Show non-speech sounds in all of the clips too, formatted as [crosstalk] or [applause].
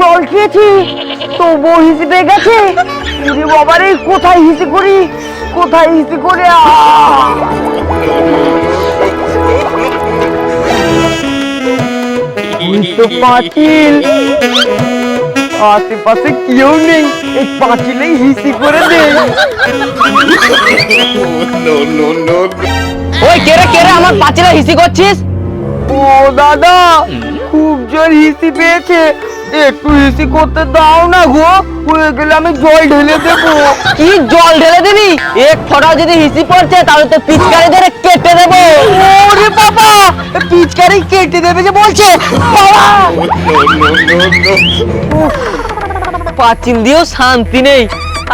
জল খেয়েছি তবুও হিসি পেয়ে গেছে। ওরে বাবারে কোথায় হিসি করি? কোথায় হিসি করে পাঁচিল। আশেপাশে কেউ নেই এই পাঁচিলেই হিসি করে দে. ওই কেরে কেরে আমার পাঁচিলে হিসি করছিস? ও দাদা খুব জোর হিসি পেয়েছে। একটু হিসি করতে দাও না গো। হয়ে গেলে আমি জল ঢেলে দেবো। কি জল ঢেলে দিবি? এক ফোঁটা যদি হিসি পড়ছে তাহলে তো পিচকারি ধরে কেটে দেবো। ওরে বাবা! পিচকারি কেটে দেবে যে বলছে। বাবা. পাঁচিল দিয়েও শান্তি নেই।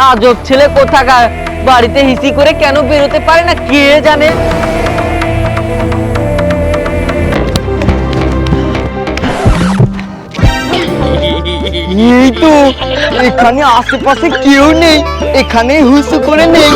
আজব ছেলে কোথাকার? বাড়িতে হিসি করে কেন বেরোতে পারে না কে জানে? এই তো এখানে আশেপাশে কেউ নেই এখানে হুসু করে নেই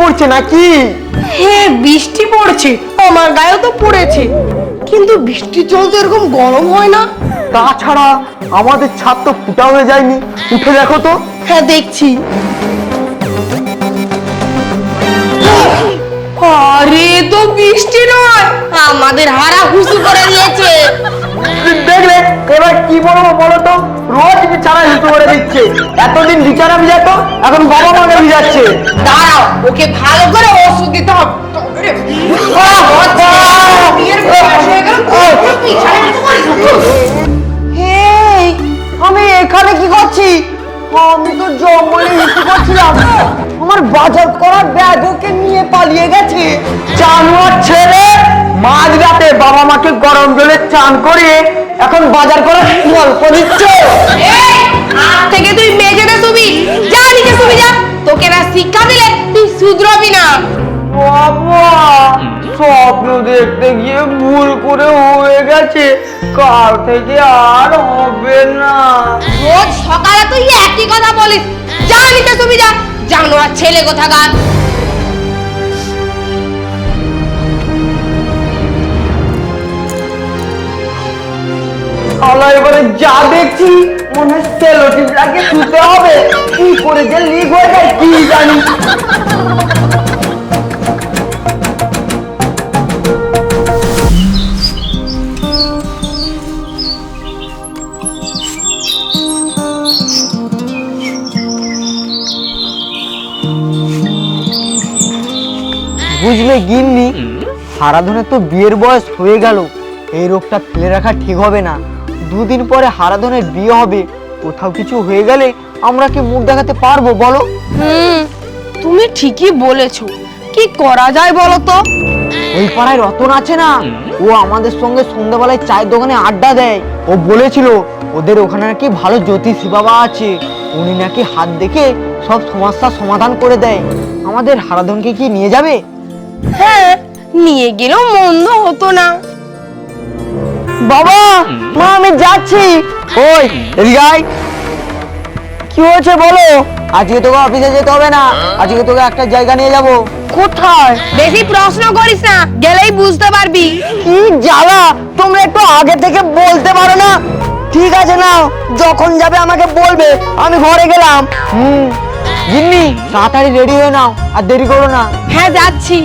পড়ছে নাকি? হ্যাঁ বৃষ্টি পড়ছে। আমার গায়েও তো পড়েছে। কিন্তু বৃষ্টির জল তো এরকম গরম হয় না। তাছাড়া আমাদের ছাদ তো ফুটা হয়ে যায়নি। উঠে দেখো তো। হ্যাঁ দেখছি। আরে তো বৃষ্টি নয়। আমাদের হারা হুসু করে দিয়েছে। দেখলে এবার কি বলব বলো তো? রোজ বিছানা হিসু করে দিচ্ছে। এতদিন বিছানা ভিজাতো এখন বাবা মাকে ভিজাচ্ছে। দাঁড়াও ওকে ভালো করে ওষুধ দিতে হবে। আমি এখানে কি করছি? আমি তো জঙ্গলে হিসু করছিলাম আমার বাজার করা ব্যাগ ওকে নিয়ে পালিয়ে গেছে। জানোয়ার ছেলে মাঝরাতে বাবা মাকে গরম জলে চান করে এখন বাজার করার গল্প দিচ্ছে। দেখতে গিয়ে ভুল করে হয়ে গেছে। কাল থেকে আর হবে না। রোজ সকালে তুই একই কথা বলিস। যা নিচে শুবি যা জানোয়ার ছেলে কোথাকার। শালা এবারে যা দেখছি মনে হয় সেলোটিপ লাগিয়ে শুতে হবে। কি করে যে লিক হয়ে যায় কি জানি। বুঝলে গিন্নি? হারাধনের তো বিয়ের বয়স হয়ে গেল। এই রোগটা ফেলে রাখা ঠিক হবে না। দুদিন পরে হারাধনের বিয়ে হবে। কোথাও কিছু হয়ে গেলে আমরা কি মুখ দেখাতে পারব, বলো? হুম, তুমি ঠিকই বলেছ। কি করা যায় বলো তো? ওই পাড়ায় রতন আছে না? ও আমাদের সঙ্গে সন্ধ্যাবেলায় চায়ের দোকানে আড্ডা দেয়। ও বলেছিল ওদের ওখানে নাকি ভালো জ্যোতিষী বাবা আছে। উনি নাকি হাত দেখে সব সমস্যার সমাধান করে দেয়। আমাদের হারাধনকে কি নিয়ে যাবে? হ্যাঁ নিয়ে গেলেও মন্দ হতো না। বাবা মা আমি যাচ্ছি। ওই এদিকে আয়। কি হয়েছে বলো? আজকে তোকে অফিসে যেতে হবে না। আজকে তোকে একটা জায়গা নিয়ে যাব। কোথায়? বেশি প্রশ্ন করিস না গেলেই বুঝতে পারবি। কি জ্বালা? তোমরা একটু আগে থেকে বলতে পারো না? ঠিক আছে নাও যখন যাবে আমাকে বলবে আমি ঘরে গেলাম। হুম। গিন্নি তাড়াতাড়ি রেডি হয়ে নাও আর দেরি করো না। হ্যাঁ যাচ্ছি।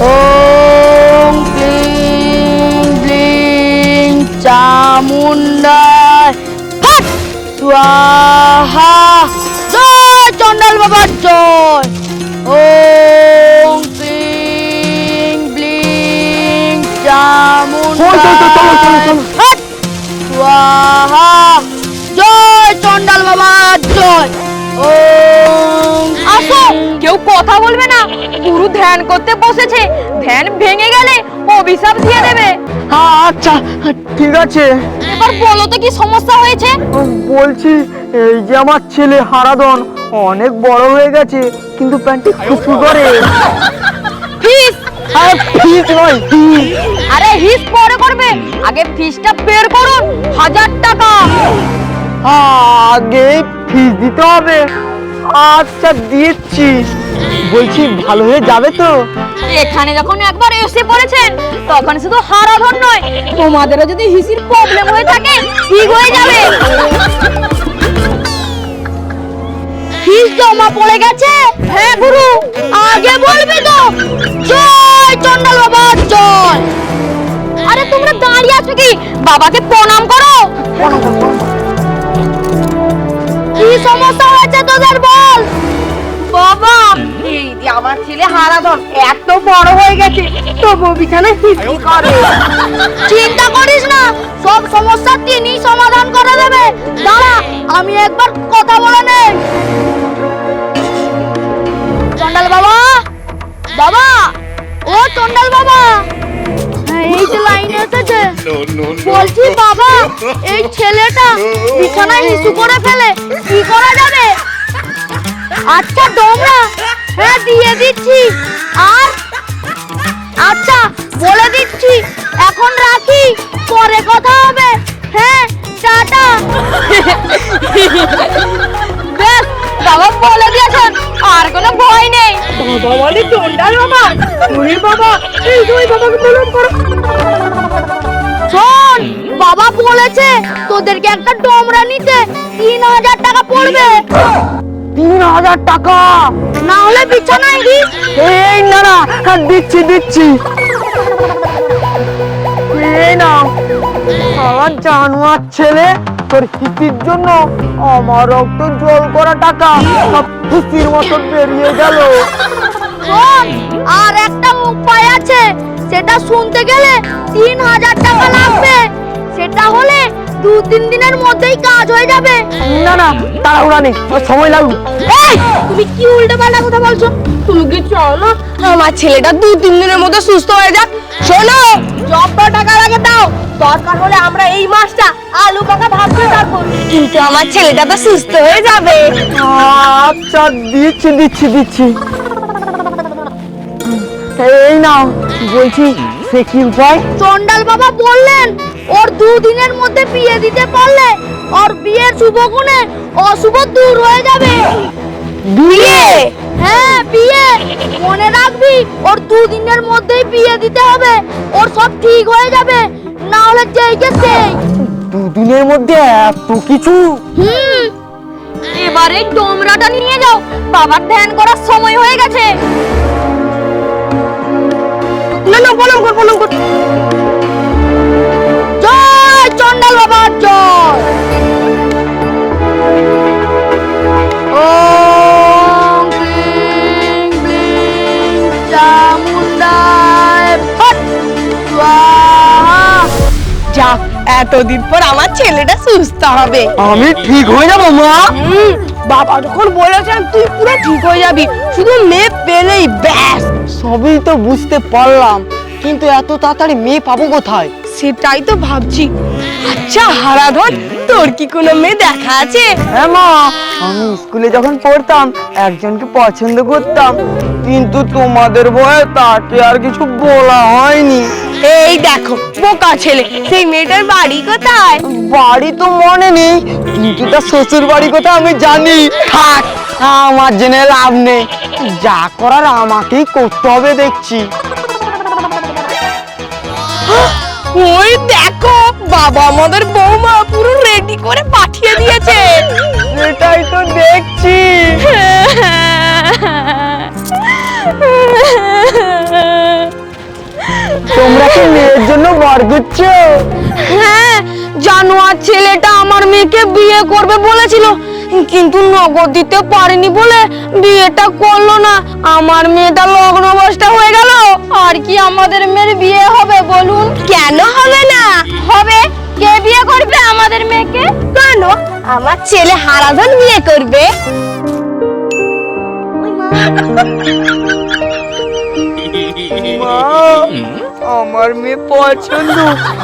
ওম ক্লিং ক্লিং চামুন্ডায় স্বাহা! বাবার জয় ওম ক্লিং চামুন্ডায় হাট স্বাহা জয় চন্ডাল বাবার জয় আসো কেউ কথা বলবে না। গুরু ধ্যান করতে বসেছে। ধ্যান ভেঙে গেলে অভিশাপ দিয়ে দেবে। হ্যাঁ আচ্ছা ঠিক আছে। এবার বলো তো কি সমস্যা হয়েছে? বলছি এই যে আমার ছেলে হারাদন অনেক বড় হয়ে গেছে কিন্তু প্যান্টটি খুশু করে। ফিস! আর ফিস নয় ফিস। আরে হিস পরে করবে? আগে ফিসটা বের করুন হাজার টাকা। আগে ফিস দিতে হবে। আচ্ছা দিচ্ছি। বলছি ভালো হয়ে যাবে তো? এখানে যখন একবার এসে পড়েছেন তখন শুধু হারাধন নয় তোমাদেরও যদি হিসির প্রবলেম হয়ে থাকে ঠিক হয়ে যাবে। পড়ে গেছে? হ্যাঁ গুরু আগে বলবি তো। জয় চন্ডাল বাবা জয়। আরে তোমরা দাঁড়িয়ে আছো কি? বাবাকে প্রণাম করো। কি সমস্যা হয়েছে তোদের বল? বাবা এই যে আমার ছেলে হারাধন এত বড় হয়ে গেছে তবু বিছানায় হিসি করে চিন্তা করিস না সব সমস্যা তিনি সমাধান করে দেবে। দাঁড়া আমি একবার কথা বলে নেই। চন্ডাল বাবা। বাবা ও চন্ডাল বাবা। হ্যাঁ, এই যে লাইনে এসেছে. বলছি বাবা এই ছেলেটা বিছানায় হিসু করে ফেলে। কি করা যাবে? আচ্ছা তোমরা হ্যাঁ দিয়ে দিচ্ছি। আর আচ্ছা বলে দিচ্ছি এখন রাখি পরে কথা হবে। হ্যাঁ টাটা। [laughs] বেশ বাবা বলে দিয়েছেন। আর কোনো ভয় নেই। বাবা মানে চন্ডাল বাবা ওরে বাবা এই দুই বাবাকে প্রণাম করো। শোন বাবা বলেছে তোদেরকে একটা ডোমরা নিতে তিন হাজার টাকা পড়বে। তিন হাজার টাকা? না হলে বিছানায় দিস এই না না হ্যাঁ, দিচ্ছি দিচ্ছি। এই আমার জানোয়ার ছেলে। তোর হিসির জন্য আমার রক্ত জল করা টাকা সব খুশির মতন বেরিয়ে গেল। আর একটা উপায় আছে সেটা শুনতে গেলে তিন হাজার টাকা লাগবে। সেটা হলে দু তিন দিনের মধ্যেই কাজ হয়ে যাবে। না না তাড়াহুড়া নেই আমার সময় লাগবে। এই তুমি কি উল্টো পাল্টা কথা বলছো? তুমি কি চলো? আমার ছেলেটা দু তিন দিনের মধ্যে সুস্থ হয়ে যাক। শোনো যত টাকা লাগে দাও। দরকার হলে আমরা এই মাসটা আলু পাকা ভাত করে থাকব। কিন্তু আমার ছেলেটা তো সুস্থ হয়ে যাবে। আচ্ছা দিচ্ছি দিচ্ছি দিচ্ছি। এই নাও বলছি সে কি উপায়? চন্ডাল বাবা বললেন ওর দুদিনের মধ্যে বিয়ে দিতে পারলে ওর বিয়ের শুভ গুণে অশুভ দূর হয়ে যাবে। বিয়ে? হ্যাঁ বিয়ে। মনে রাখবি ওর দুদিনের মধ্যেই বিয়ে দিতে হবে ওর সব ঠিক হয়ে যাবে। না হলে যেই কে সেই দুদিনের মধ্যে এত কিছু? হুম। এবারে ডোমরাটা নিয়ে যাও। বাবার ধ্যান করার সময় হয়ে গেছে। না না প্রণাম কর প্রণাম কর। জয় চন্ডাল বাবা জয়। এতদিন পর আমার ছেলেটা সুস্থ হবে। আমি ঠিক হয়ে যাব মা। বাবা যখন বলেছেন তুই পুরো ঠিক হয়ে যাবি। শুধু মেয়ে পেলেই ব্যাস। সবই তো বুঝতে পারলাম কিন্তু এত তাড়াতাড়ি মেয়ে পাবো কোথায়? সেটাই তো ভাবছি। আচ্ছা হারাধন তোর কি কোনো মেয়ে দেখা আছে? হ্যাঁ মা। আমি স্কুলে যখন পড়তাম একজনকে পছন্দ করতাম কিন্তু তোমাদের ভয়ে তাকে আর কিছু বলা হয়নি। এই দেখো বোকা ছেলে সেই মেয়েটার বাড়ি কোথায়? বাড়ি তো মনে নেই কিন্তু তার শ্বশুর বাড়ি কোথায় আমি জানি। থাক আমার জেনে লাভ নেই। যা করার আমাকেই করতে হবে দেখছি। ওই দেখো বাবা আমাদের বৌমা পুরো রেডি করে পাঠিয়ে দিয়েছে। সেটাই তো দেখছি। বর করছ হ্যাঁ জানোয়ার ছেলেটা আমার মেয়েকে বিয়ে করবে বলেছিল কিন্তু নগদ দিতে পারেনি বলে বিয়েটা করল না। আমার মেয়েটা লগ্ন বসটা হয়ে গেল আর কি আমাদের মেয়ের বিয়ে হবে বলুন? কেন হবে না? হবে? কে বিয়ে করবে আমাদের মেয়েকে? কেন? আমার ছেলে হারাধন বিয়ে করবে। মা আমার মেয়ে পছন্দ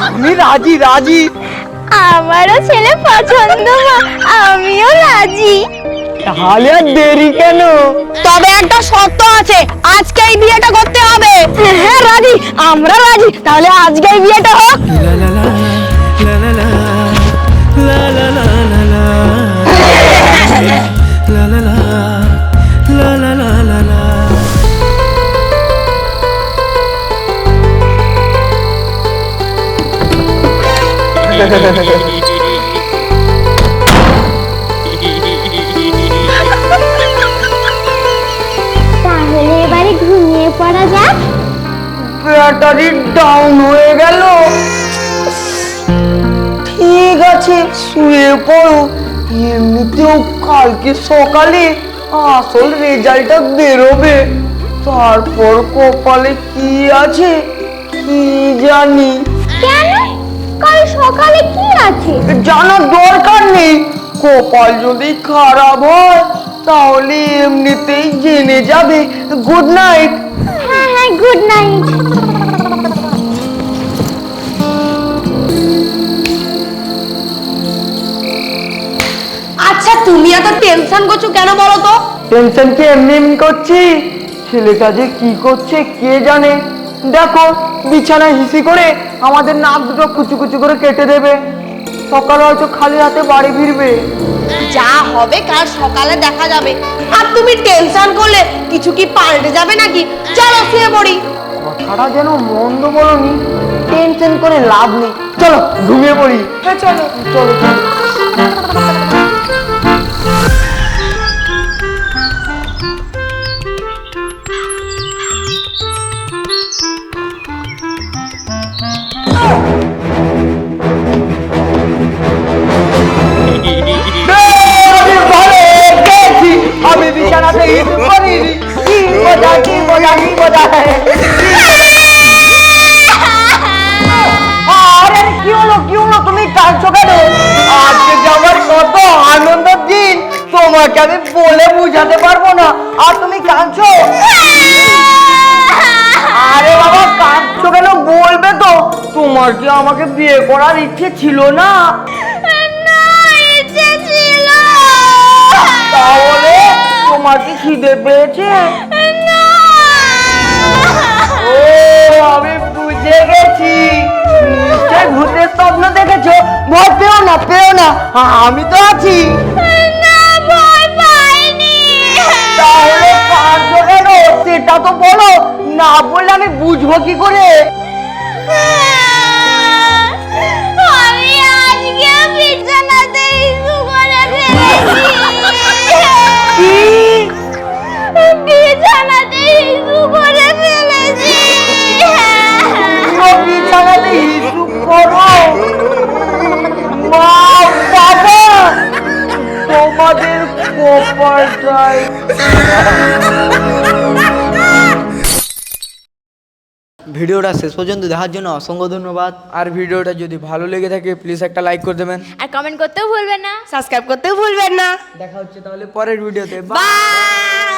আমি রাজি রাজি আমারও ছেলে পছন্দ মা আমিও রাজি তাহলে আর দেরি কেন তবে একটা শর্ত আছে আজকেই এই বিয়েটা করতে হবে হ্যাঁ রাজি আমরা রাজি তাহলে আজকেই এই বিয়েটা হোক তাহলে এবারে ঘুমিয়ে পড়া যাক। ব্যাটারি ডাউন হয়ে গেল। ঠিক আছে শুয়ে পড়ো। এমনিতেও কালকে সকালে আসল রেজাল্টটা বেরোবে। তারপর কপালে কি আছে কি জানি। কেন? কাল সকালে কি আছে? জানার দরকার নেই। কপাল যদি খারাপ হয় তাহলে এমনিতেই জেনে যাবে। গুড নাইট হ্যাঁ হ্যাঁ গুড নাইট আচ্ছা তুমি এত টেনশন করছ কেন বলো তো? টেনশন কি এমনি এমনি করছি? ছেলেটা যে কি করছে কে জানে? দেখো বিছানায় হিসি করে আমাদের নাক দুটো কুচু কুচু করে কেটে দেবে। সকালে হয়তো খালি হাতে বাড়ি ফিরবে। যা হবে কাল সকালে দেখা যাবে। আর তুমি টেনশন করলে কিছু কি পাল্টে যাবে নাকি? চলো শুয়ে পড়ি। কথাটা যেন মন্দ বলনি টেনশন করে লাভ নেই। চলো ঘুমিয়ে পড়ি। হ্যাঁ চলো। চলো চলো। thank you তোমার কি আমাকে বিয়ে করার ইচ্ছে ছিল না। তাহলে তোমার কি খিদে পেয়েছে? ও আমি বুঝে গেছি। নিশ্চয় ভূতের স্বপ্ন দেখেছ। ভয় পেও না পেও না। আমি তো আছি। তাহলে কাঁদছো কেন সেটা তো বলো। না বললে আমি বুঝব কি করে? ভিডিওটা শেষ পর্যন্ত দেখার জন্য অসংখ্য ধন্যবাদ। আর ভিডিওটা যদি ভালো লেগে থাকে প্লিজ একটা লাইক করে দেবেন। আর কমেন্ট করতেও ভুলবেন না। সাবস্ক্রাইব করতেও ভুলবেন না। দেখা হচ্ছে তাহলে পরের ভিডিওতে। বাই